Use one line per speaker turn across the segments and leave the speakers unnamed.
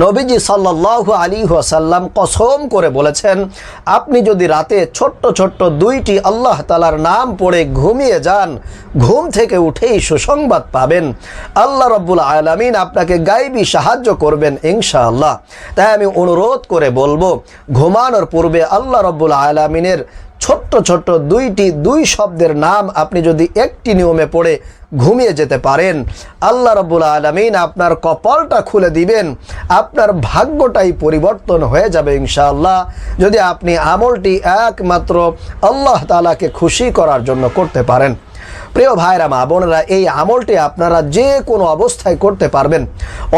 নবীজি সাল্লাহ আলী ওয়াসাল্লাম কসম করে বলেছেন, আপনি যদি রাতে ছোট্ট ছোট্ট দুইটি আল্লাহ তালার নাম পড়ে ঘুমিয়ে যান, ঘুম থেকে উঠেই সুসংবাদ পাবেন। আল্লাহ রব্বুল আলমিন আপনাকে গাইবি সাহায্য করবেন ইনশাআল্লাহ। তাই আমি অনুরোধ করে বলব, ঘুমানোর পূর্বে আল্লাহ রব্বুল আলমিনের ছোট্ট ছোট্ট দুইটি দুই শব্দের নাম আপনি যদি একটি নিয়মে পড়ে ঘুমিয়ে যেতে পারেন। আল্লাহ রব্বুল আলমিন আপনার কপালটা খুলে দিবেন। আপনার ভাগ্যটাই পরিবর্তন হয়ে যাবে ইনশাআল্লাহ। যদি আপনি আমলটি একমাত্র আল্লাহ তালাকে খুশি করার জন্য করতে পারেন। প্রিয় ভাইরা, মা বোনেরা, এই আমলটি আপনারা যে কোনো অবস্থায় করতে পারবেন।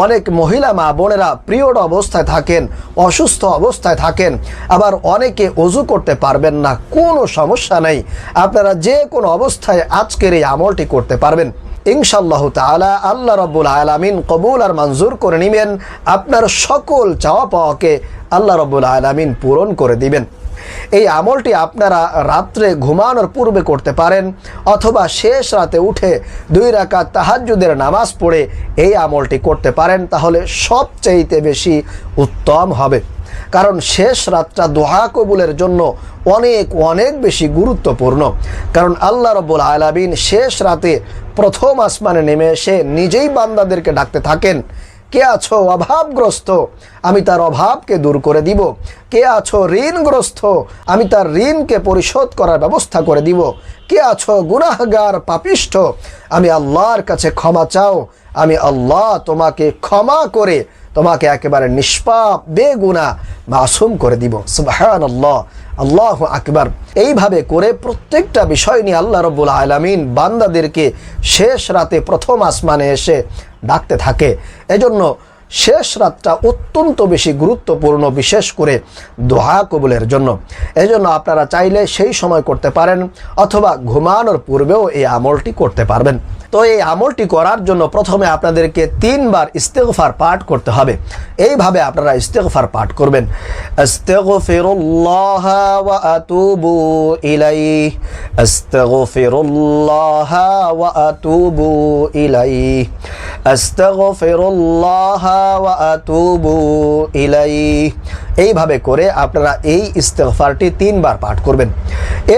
অনেক মহিলা মা বোনেরা প্রিয়ড অবস্থায় থাকেন, অসুস্থ অবস্থায় থাকেন। আবার অনেকে অজু করতে পারবেন না, কোনো সমস্যা নেই। আপনারা যে কোনো অবস্থায় আজকের এই আমলটি করতে পারবেন। ইনশাল্লাহ তালা আল্লাহ রব্বুল আলমিন কবুল আর মঞ্জুর করে নেবেন। আপনার সকল চাওয়া পাওয়াকে আল্লাহ রব্বুল আলমিন পূরণ করে দিবেন। এই আমলটি আপনারা রাত্রে ঘুমানোর পূর্বে করতে পারেন, অথবা শেষ রাতে উঠে দুই রাকাত তাহাজ্জুদের নামাজ পড়ে এই আমলটি করতে পারেন, তাহলে সবচাইতে বেশি উত্তম হবে। কারণ শেষ রাতটা দোহা কবুলের জন্য অনেক অনেক বেশি গুরুত্বপূর্ণ। কারণ আল্লাহ রব্বুল আলাবিন শেষ রাতে প্রথম আসমানে নেমে এসে নিজেই বান্দাদেরকে ডাকতে থাকেন। কে আছো অভাবগ্রস্ত? আমি তার অভাবকে দূর করে দিব। কে আছো ঋণগ্রস্ত? আমি তার ঋণকে পরিশোধ করার ব্যবস্থা করে দিব। কে আছো গুনাহগার, পাপিষ্ঠ? আমি আল্লাহর কাছে ক্ষমা চাও। আমি আল্লাহ তোমাকে ক্ষমা করে তোমাকে একেবারে নিষ্পাপ বেগুনা মাসুম করে দিব। আল্লাহ আল্লাহ আকবার। এইভাবে করে প্রত্যেকটা বিষয় নিয়ে আল্লাহ রব্বুল আলমিন বান্দাদেরকে শেষ রাতে প্রথম আসমানে এসে ডাকতে থাকে। এজন্য শেষ রাতটা অত্যন্ত বেশি গুরুত্বপূর্ণ, বিশেষ করে দোহা কবুলের জন্য। এজন্য আপনারা চাইলে সেই সময় করতে পারেন, অথবা ঘুমানোর পূর্বেও এই আমলটি করতে পারবেন। তো এই আমলটি করার জন্য প্রথমে আপনাদেরকে তিনবার ইস্তেগফার পাঠ করতে হবে। এইভাবে আপনারা ইস্তেগফার পাঠ করবেন। আস্তাগফিরুল্লাহ ওয়া ওয়া এইভাবে করে আপনারা এই ইস্তেগফারটি তিনবার পাঠ করবেন।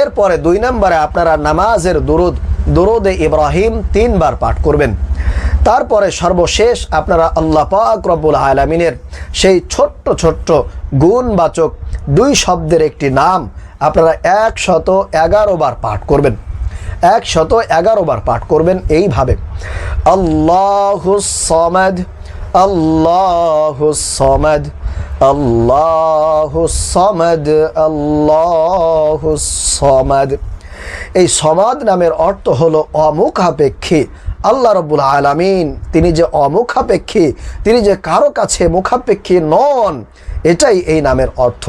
এরপরে দুই নম্বরে আপনারা নামাজের দুরুদ, দুরুদে ইব্রাহিম তিনবার পাঠ করবেন। তারপরে সর্বশেষ আপনারা আল্লাহ পাক রব্বুল আলমিনের সেই ছোট্ট ছোট্ট গুণবাচক দুই শব্দের একটি নাম আপনারা একশত এগারো বার পাঠ করবেন। একশত এগারো বার পাঠ করবেন এইভাবে। আল্লাহ সমাদ আল্লাহ সমাদ এই সমাদ নামের অর্থ হলো অমুখাপেক্ষী। আল্লাহ রব্বুল আলমিন, তিনি যে অমুখাপেক্ষী, তিনি যে কারও কাছে মুখাপেক্ষী নন, এটাই এই নামের অর্থ।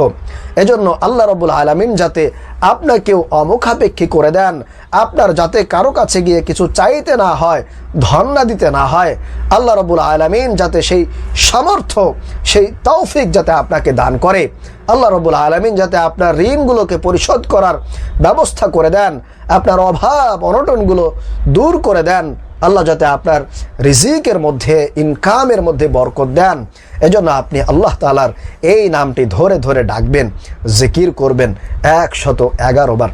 এজন্য আল্লাহ রব্বুল আলমিন যাতে আপনাকেও অমুখাপেক্ষী করে দেন। আপনার যাতে কারও কাছে গিয়ে কিছু চাইতে না হয় ধর্ণা দিতে না হয়, আল্লাহ রব্বুল আলমিন যাতে সেই সামর্থ্য, সেই তৌফিক যাতে আপনাকে দান করে। আল্লাহ রব্বুল আলমিন যাতে আপনার ঋণগুলোকে পরিশোধ করার ব্যবস্থা করে দেন, আপনার অভাব অনটনগুলো দূর করে দেন, আল্লাহ যাতে আপনার রিজিকের মধ্যে, ইনকামের মধ্যে বরকত দেন। এজন্য আপনি আল্লাহ তালার এই নামটি ধরে ধরে ডাকবেন, জিকির করবেন, একশত এগারো বার।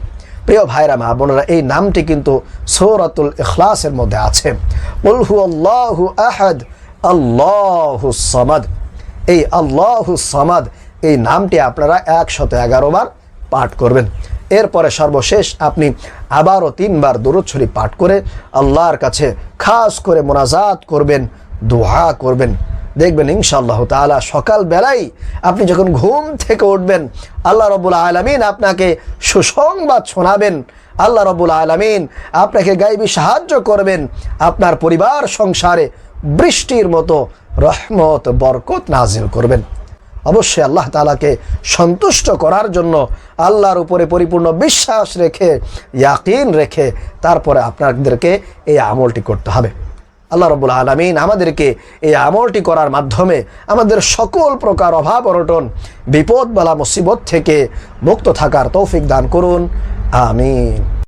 প্রিয় ভাইরা, মা বোনেরা, এই নামটি কিন্তু সৌরাতুল ইখলাসের মধ্যে আছে। উলহু আল্লাহু আহাদ, আল্লাহু সমাদ। এই আল্লাহু সমাদ, এই নামটি আপনারা একশত এগারো বার পাঠ করবেন। এরপরে সর্বশেষ আপনি আবারও তিনবার দরুদ শরীফ পাঠ করে আল্লাহর কাছে খাস করে মোনাজাত করবেন দোহা করবেন। দেখবেন ইনশাআল্লাহ তালা সকালবেলাই আপনি যখন ঘুম থেকে উঠবেন, আল্লাহ রবুল আলমিন আপনাকে সুসংবাদ শোনাবেন। আল্লাহ রবুল আলমিন আপনাকে গাইবি সাহায্য করবেন। আপনার পরিবার, সংসারে বৃষ্টির মতো রহমত, বরকত নাজিল করবেন। অবশ্যই আল্লাহ তালাকে সন্তুষ্ট করার জন্য আল্লাহর উপরে পরিপূর্ণ বিশ্বাস রেখে, ইয়াকিন রেখে তারপরে আপনাদেরকে এই আমলটি করতে হবে। আল্লাহ রবুল আলমিন আমাদেরকে এই আমলটি করার মাধ্যমে আমাদের সকল প্রকার অভাব অনটন, বিপদ বালা মুসিবত থেকে মুক্ত থাকার তৌফিক দান করুন। আমিন।